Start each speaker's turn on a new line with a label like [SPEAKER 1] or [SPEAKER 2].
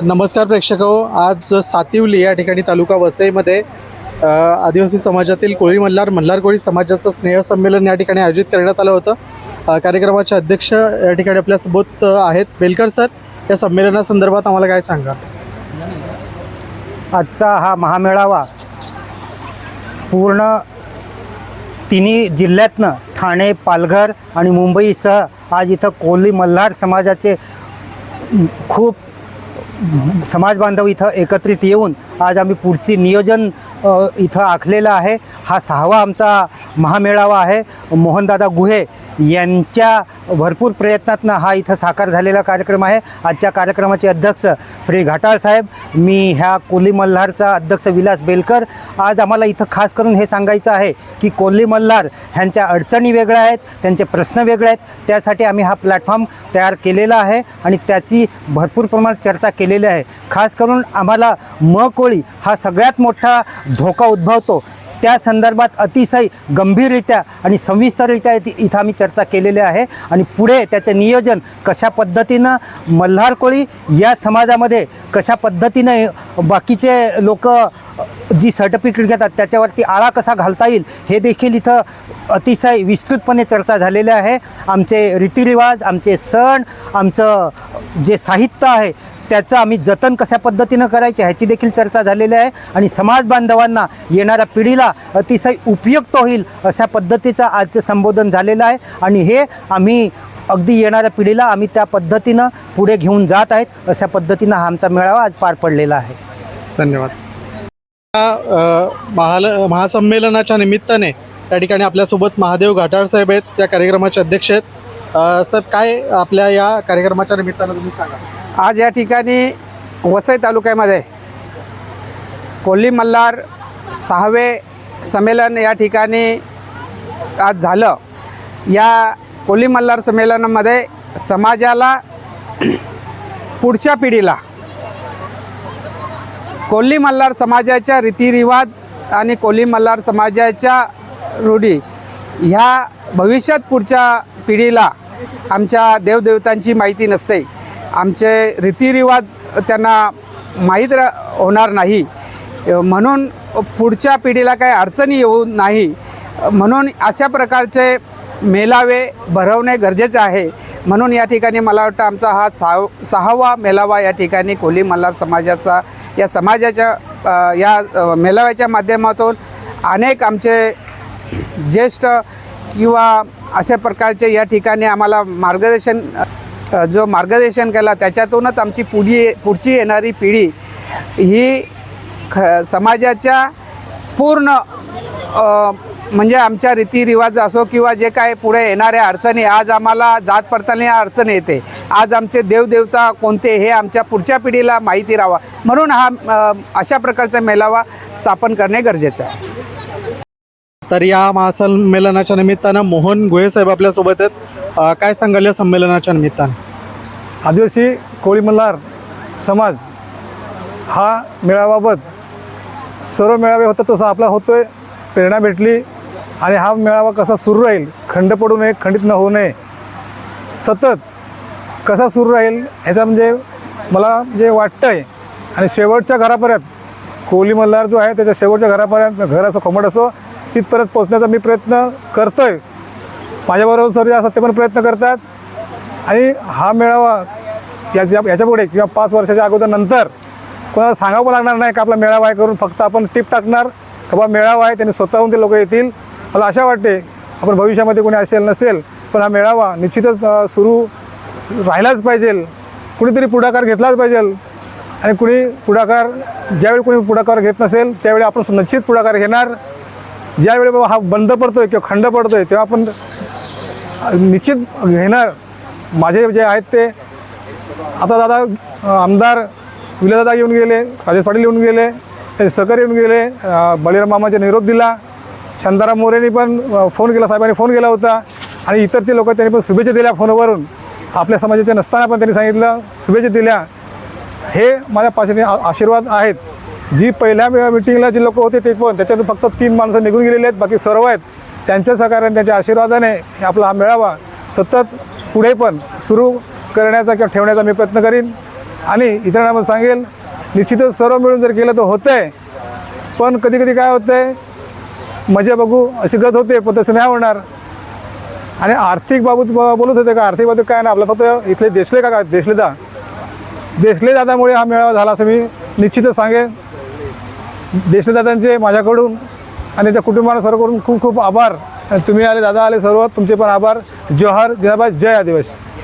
[SPEAKER 1] नमस्कार प्रेक्षक हो आज सातिवली या ठिकाणी तालुका वसईमध्ये आदिवासी समाजातील कोळी मल्हार मल्हार कोळी समाजाचं स्नेहसंमेलन या ठिकाणी आयोजित करण्यात आलं होतं. कार्यक्रमाचे अध्यक्ष या ठिकाणी आपल्यासोबत अ, आहेत बेलकर सर. या संमेलनासंदर्भात आम्हाला काय सांगा?
[SPEAKER 2] आजचा हा महामेळावा पूर्ण तिन्ही जिल्ह्यातनं ठाणे पालघर आणि मुंबईसह आज इथं कोळी मल्हार समाजाचे खूप समाज बांधव इथं एकत्रित येऊन आज आम्ही पुढची नियोजन इथं आखलेलं आहे. हा सहावा आमचा महामेळावा आहे. मोहनदादा गुहे यांच्या भरपूर प्रयत्नातनं हा इथं साकार झालेला कार्यक्रम आहे. आजच्या कार्यक्रमाचे अध्यक्ष श्री घाटाळ साहेब मी ह्या कोल्ही मल्हारचा अध्यक्ष विलास बेलकर. आज आम्हाला इथं खास करून हे सांगायचं आहे की कोल्ही मल्हार ह्यांच्या अडचणी वेगळ्या आहेत त्यांचे प्रश्न वेगळे आहेत. त्यासाठी आम्ही हा प्लॅटफॉर्म तयार केलेला आहे आणि त्याची भरपूर प्रमाणात चर्चा केलेली आहे. खास करून आम्हाला म कोळी हा सगळ्यात मोठा धोका उद्भवतो. त्या संदर्भात अतिशय गंभीररित्या आणि सविस्तररित्या इथं आम्ही चर्चा केलेली आहे. आणि पुढे त्याचं नियोजन कशा पद्धतीनं मल्हार कोळी या समाजामध्ये कशा पद्धतीनं बाकीचे लोक जी सर्टिफिकेट घेतात त्याच्यावरती आळा कसा घालता येईल हे देखील इथं अतिशय विस्तृतपणे चर्चा झालेली आहे. आमचे रीतिरिवाज आमचे सण आमचं जे साहित्य आहे त्याचं आम्ही जतन कशा पद्धतीनं करायचे ह्याची देखील चर्चा झालेली आहे. आणि समाज बांधवांना येणाऱ्या पिढीला अतिशय उपयुक्त होईल अशा पद्धतीचं आजचं संबोधन झालेलं आहे. आणि हे आम्ही अगदी येणाऱ्या पिढीला आम्ही त्या पद्धतीनं पुढे घेऊन जात आहेत अशा पद्धतीनं हा आमचा मेळावा आज पार पडलेला आहे.
[SPEAKER 1] धन्यवाद. महाल महासंमेलनाच्या निमित्ताने त्या ठिकाणी आपल्यासोबत महादेव घाटाळ साहेब आहेत त्या कार्यक्रमाचे अध्यक्ष आहेत. साहेब काय आपल्या या कार्यक्रमाच्या निमित्तानं तुम्ही सांगा?
[SPEAKER 3] आज या ठिकाणी वसई तालुक्यामध्ये कोल्ही मल्हार सहावे संमेलन या ठिकाणी आज झालं. या कोल्ही मल्हार संमेलनामध्ये समाजाला पुढच्या पिढीला कोल्ही मल्हार समाजाच्या रीतिरिवाज आणि कोल्ही मल्हार समाजाच्या रूढी ह्या भविष्यात पुढच्या पिढीला आमच्या देवदेवतांची माहिती नसते. आमचे रीतिरिवाज त्यांना माहीत रा होणार नाही. म्हणून पुढच्या पिढीला काही अडचणी येऊ नाही. म्हणून अशा प्रकारचे मेलावे भरवणे गरजेचे आहे. म्हणून या ठिकाणी मला वाटतं आमचा हा सहा सहावा मेलावा या ठिकाणी कोली मल्हार समाजाचा या समाजाच्या या मेलाव्याच्या माध्यमातून अनेक आमचे ज्येष्ठ किंवा अशा प्रकारचे या ठिकाणी आम्हाला मार्गदर्शन जो मार्गदर्शन केला त्याच्यातूनच आमची पुढी पुढची येणारी पिढी ही ख समाजाच्या पूर्ण म्हणजे आमच्या रीतिरिवाज असो किंवा जे काय पुढे येणाऱ्या अडचणी आज आम्हाला जात पडताना या येते. आज आमचे देवदेवता कोणते हे आमच्या पुढच्या पिढीला माहिती राहावा. म्हणून हा अशा प्रकारचा मेलावा स्थापन करणे गरजेचं आहे.
[SPEAKER 1] तर या महासंमेलनाच्या निमित्तानं मोहन गुहेसाहेब आपल्यासोबत आहेत. काय सांगाल या संमेलनाच्या निमित्तानं?
[SPEAKER 4] आदिवासी कोळी मल्हार समाज हा मेळावाबाबत सर्व मेळावे होतात तसं आपला होतो आहे प्रेरणा भेटली आणि हा मेळावा कसा सुरू राहील खंड पडू नये खंडित न होऊ नये सतत कसा सुरू राहील ह्याचा म्हणजे मला जे वाटतं आहे आणि शेवटच्या घरापर्यंत कोहली मल्हार जो आहे त्याच्या शेवटच्या घरापर्यंत घर असो खोमट असो तिथपर्यंत पोचण्याचा मी प्रयत्न करतो आहे माझ्याबरोबर सर्व असतात ते पण प्रयत्न करतात. आणि हा मेळावा याच्या याच्यापुढे किंवा पाच वर्षाच्या अगोदर नंतर कोणाला सांगावं लागणार नाही का आपला मेळावा आहे करून फक्त आपण टिप टाकणार. का बा मेळावा आहे त्यांनी स्वतःहून ते लोक येतील. मला आशा वाटते आपण भविष्यामध्ये कोणी असेल नसेल पण हा मेळावा निश्चितच सुरू राहिलाच पाहिजे. कुणीतरी पुढाकार घेतलाच पाहिजे. आणि कुणी पुढाकार ज्यावेळी कुणी पुढाकार घेत नसेल त्यावेळी आपण निश्चित पुढाकार घेणार. ज्यावेळी बाबा हा बंद पडतोय किंवा खंड पडतोय तेव्हा आपण निश्चित घेणार. माझे जे आहेत ते आता दादा आमदार विलादादा येऊन गेले राजेश पाटील येऊन गेले ते सहकारी येऊन गेले बळीराम मामाचे निरोप दिला. शांताराम मोरेंनी पण फोन केला साहेबांनी फोन केला होता. आणि इतरचे लोक त्यांनी पण शुभेच्छा दिल्या फोनवरून. आपल्या समाजाचे नसताना पण त्यांनी सांगितलं शुभेच्छा दिल्या. हे माझ्या पाचने आशीर्वाद आहेत. जी पहिल्या मिटिंगला जी लोक होते ते पण त्याच्यातून फक्त तीन माणसं निघून गेलेली आहेत. बाकी सर्व आहेत. त्यांच्या सहकार्याने त्यांच्या आशीर्वादाने आपला हा मेळावा सतत पुढे पण सुरू करण्याचा किंवा ठेवण्याचा मी प्रयत्न करीन. आणि इतरांना पण सांगेल निश्चितच सर्व मिळून जर केलं तर होतं आहे पण कधी कधी काय होतं आहे मजा बघू अशी गत होते पण तसं नाही होणार. आणि आर्थिक बाबत बोलत होते का आर्थिक बाबतीत काय नाही आपलं फक्त इथले देशले का देशले दा देशले दादामुळे हा मेळावा झाला असं मी निश्चितच सांगेन. देशदादांचे माझ्याकडून आणि त्या कुटुंबाला सर्व करून खूप खूप आभार. तुम्ही आले दादा आले सर्व तुमचे पण आभार. जोहर जिंदाबाद जय आदिवासी.